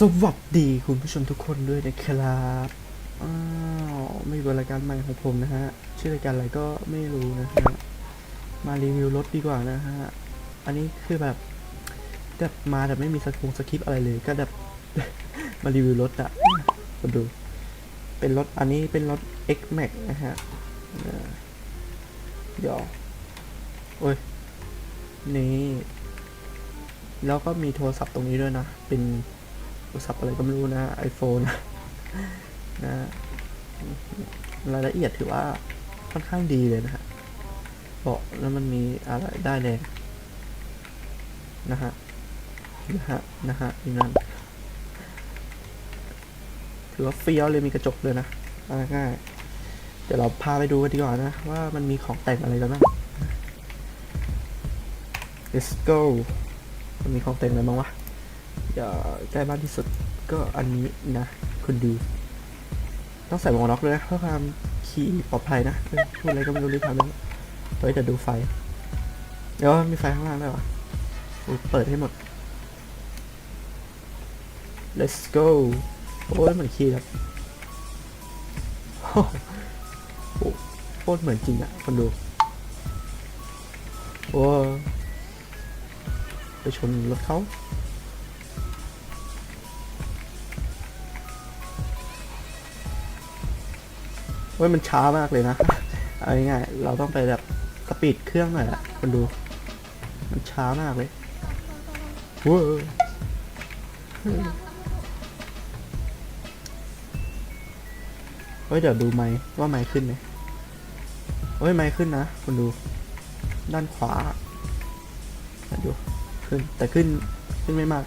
สวัสดีคุณผู้ชมทุกคนด้วยนะครับอ้าวไม่รู้รายการใหม่ของผมนะฮะ ชื่อรายการอะไรก็ไม่รู้นะฮะ มารีวิวรถดีกว่านะฮะ อันนี้คือแบบแบบมาแบบไม่มีสกงสคริปอะไรเลย ก็แบบมารีวิวรถอะมาดู เป็นรถอันนี้เป็นรถ X Max นะฮะเออเดี๋ยวโอ้ย นี่ แล้วก็มีโทรศัพท์ตรงนี้ด้วยนะ เป็น รศัพท์อะไรก็ไม่รู้นะ iPhone นะรายละเอียดถือว่าค่อนข้างดีเลยนะฮะเบาะแล้วมันมีอะไรได้แดงนะฮะนะฮะนะฮะนี่นั่นถือว่าเฟี้ยวเลยมีกระจกเลยนะง่ายเดี๋ยวเราพาไปดูกันดีกว่านะ ว่ามันมีของแต่งอะไรกันบ้าง let's go มันมีของแต่งอะไรบ้างวะ อย่าใกล้บ้านที่สุดก็อันนี้นะ คุณดูต้องใส่หมวกน็อกเลยนะเพื่อความขี่ปลอดภัยนะพูดอะไรก็ไม่รู้รีบทำเลยเฮ้ยแต่ดูไฟเดี๋ยวมีไฟข้างล่างด้วยวะเปิดให้หมด let's go โอ้ยเหมือนขี่แบบโอ้โหโคตรเหมือนจริงอะคนดูโอ้ไปชนรถเขา ว้ยมันช้ามากเลยนะเอาง่ายๆเราต้องไปแบบสปีดเครื่องหน่อยละคนดู มันช้ามากเลยเว้ยเฮ้ยเดี๋ยวดูไม้ว่าไม้ขึ้นไหมเฮ้ยไม้ขึ้นนะคนดู ด้านขวาดูขึ้นแต่ขึ้นขึ้นไม่มาก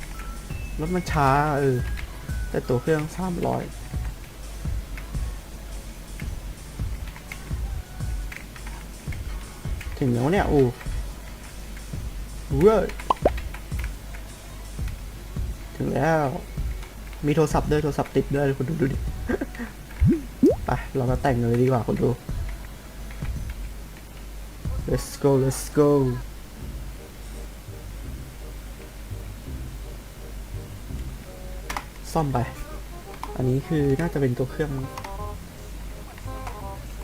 รถมันช้าเออแต่ตัวเครื่องสามร้อย ถึงแล้วเนี่ย โอ้เว้ยถึงแล้ว มีโทรศัพท์ด้วยโทรศัพท์ติดด้วยคุณดูดูดิ ไป เรามาแต่งเลยดีกว่าคุณดู let's go let's go ซ่อมไป อันนี้คือน่าจะเป็นตัวเครื่อง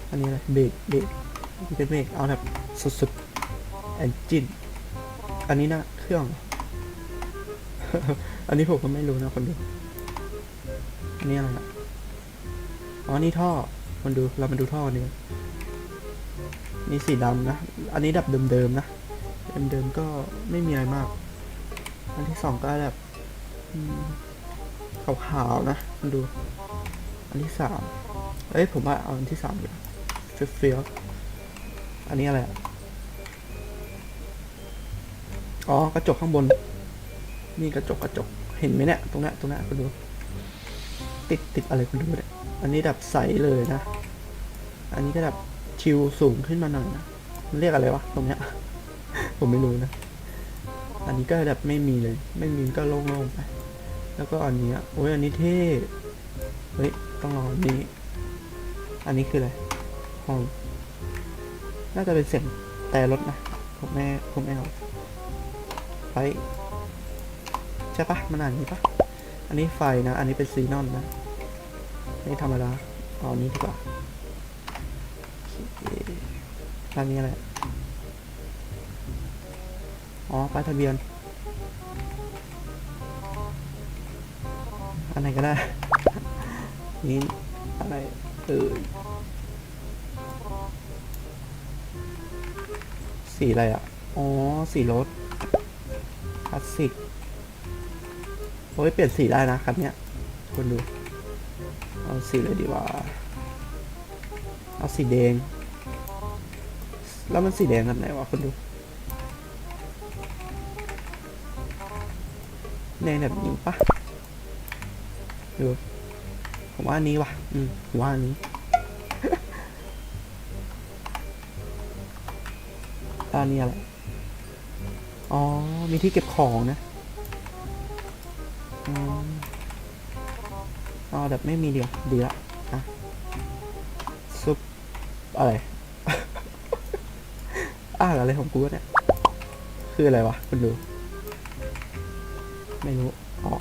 อันนี้อะไรเบรกเบรก เป็นเบรกเอาแบบสุดๆ engine อันนี้นะเครื่อง อันนี้ผมก็ไม่รู้นะคนดู อันนี้อะไรอะอ๋อ นี่ท่อ คนดู เรามาดูท่อนี้นี่สีดำนะ อันนี้ดับเดิมๆนะ เดิมๆก็ไม่มีอะไรมาก อันที่สองก็แบบขาวๆนะมันดู อันที่สามเอ้ย ผมว่าเอาอันที่สามดีกว่าเฟี้ยวๆ อันนี้อะไรอะอ๋อ กระจกข้างบน นี่กระจกกระจก เห็นไหมเนี่ย ตรงนี้นตรงนี้นคุณดู ติดติดอะไรคุณดูเนี่ย อันนี้ดับใสเลยนะ อันนี้ก็ดับชิวสูงขึ้นมาหน่อยนะ มันเรียกอะไรวะตรงเนี้ย ผมไม่รู้นะ อันนี้ก็แบบไม่มีเลย ไม่มีก็โล่งๆไป แล้วก็อันนี้โอ้ยอันนี้เท่ เฮ้ย ต้องลองนี้ อันนี้คืออะไรห้อง น่าจะเป็นเสียงแต่รถนะ ผมแม่ผมไม่เอาไปใช่ปะมันอ่านอย่างนี้ปะอันนี้ไฟนะ อันนี้เป็นซีนอนนะนนี้ธรรมดาเอาอันนี้ดีกว่าโอเคอันนี้อะไร อ๋อป้ายทะเบียน อันไหนก็ได้ นี่อะไรเออ สีอะไรอะ อ๋อ สีรถคลาสสิกโอ้ยเปลี่ยนสีได้นะคันเนี้ยคนดู เอาสีเลยดีกว่า เอาสีแดง แล้วมันสีแดงกันไหนวะคนดูแดงแบบนี้ปะดูผมว่านี้ว่ะ อืมผมว่าอัน ล้วอันนี้อะไรอ๋อ มีที่เก็บของนะ อ๋อแบบไม่มีเดียว ดีละอะซุปอะไร อ่าอะไรของกูเนี่ย คืออะไรวะคุณดู ไม่รู้ อ๋อ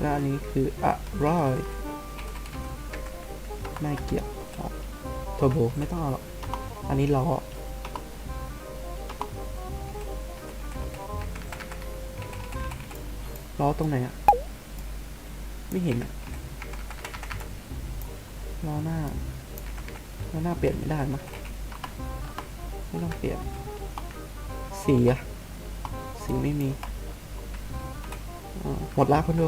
แล้วอันนี้คืออะไรไม่เกี่ยวเทอร์โบไม่ต้องเอาหรอก อันนี้ล้อล้อตรงไหนอะไม่เห็นอะล้อหน้าล้อหน้าเปลี่ยนไม่ได้มะไม่ต้องเปลี่ยน สีอะสีไม่มีอ่าหมดละคนดู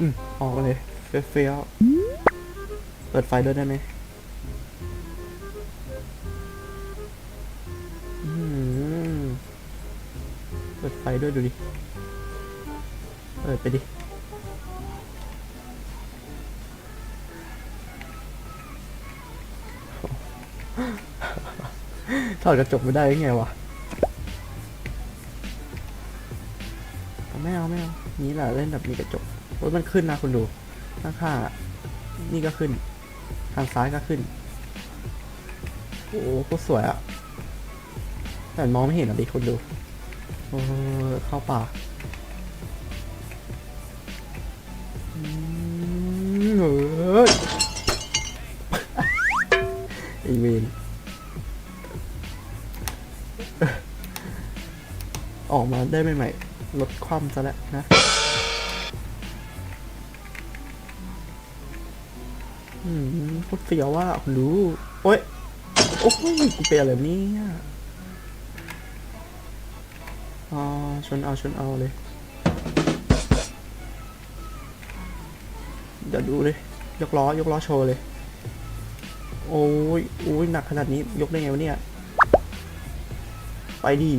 อืมออกมาเลย เฟี้ยวเปิดไฟด้วยได้ไหม ปิดไฟด้วยดูดิ เปิดไปดิ ถอดกระจกไม่ได้ยังไงวะเอาไม่เอาไม่เอา นี่แหละเล่นแบบมีกระจกโอ้ยมันขึ้นนะคุณดู ข้างๆอะนี่ก็ขึ้น ทางซ้ายก็ขึ้น โอ้โหโคตรสวยอะแต่มองไม่เห็นอะดิคุณดู เข้าป่าอืมเฮ้ยไอเวนออกมาได้ใหม่ๆลดความซะแล้วนะอืมโคตรเฟี้ยวว่ารู้โอ้ย โอ้ย กูเป็นอะไรเนี่ย อ่าชนเอาชนเอาเลยเดี๋ยวดูเลยยกล้อยกล้อโชว์เลย โอ้ยโอ้ยหนักขนาดนี้ยกได้ไงวะเนี่ย ไปดิ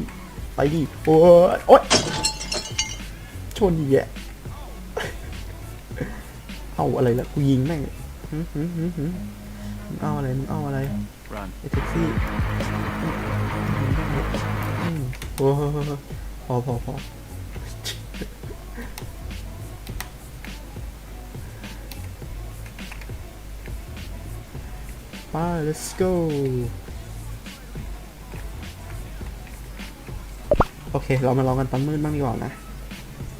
ไปดิโอ้ยโอ๊ยชนดีแยะเอาอะไรละกูยิงแม่งหืมหืมหืมหืมมึงเอาอะไรมึงเอาอะไร Run. ไอ้แท็กซี่อืมโอ้โห พอพอพอไป let's go โอเค เรามาลองกันตอนมืดบ้างดีกว่านะ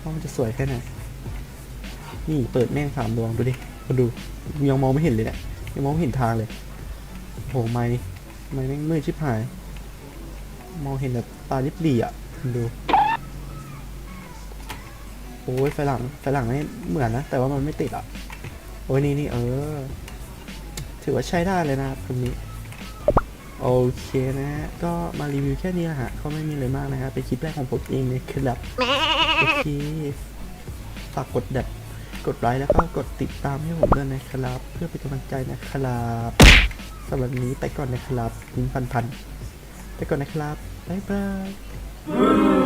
ว่ามันจะสวยแค่ไหน นี่เปิดแม่งสามดวงดูดิมาดู ยังมองไม่เห็นเลยเนี่ยยังมองไม่เห็นทางเลย โห ไม่ ไม่แม่งมืดชิบหาย มองเห็นแบบตาลิบหลีอะ ดู โอ้ยไฟหลังไฟหลังนี่เหมือนนะ แต่ว่ามันไม่ติดอะ โอ้ยนี่นี่เออ ถือว่าใช้ได้เลยนะครับคนนี้ โอเคนะฮะ ก็มารีวิวแค่นี้นะฮะก็ไม่มีอะไรมากนะฮะเป็นคลิปแรกของผมเองในคลิปโอเคฝากกดแบบกดไลค์แล้วก็กดติดตามให้ผมด้วยนะครับ เพื่อเป็นกำลังใจนะครับสำหรับวันนี้ไปก่อนนะครับลิ้นพันพันๆไปก่อนนะครับ บ๊ายบาย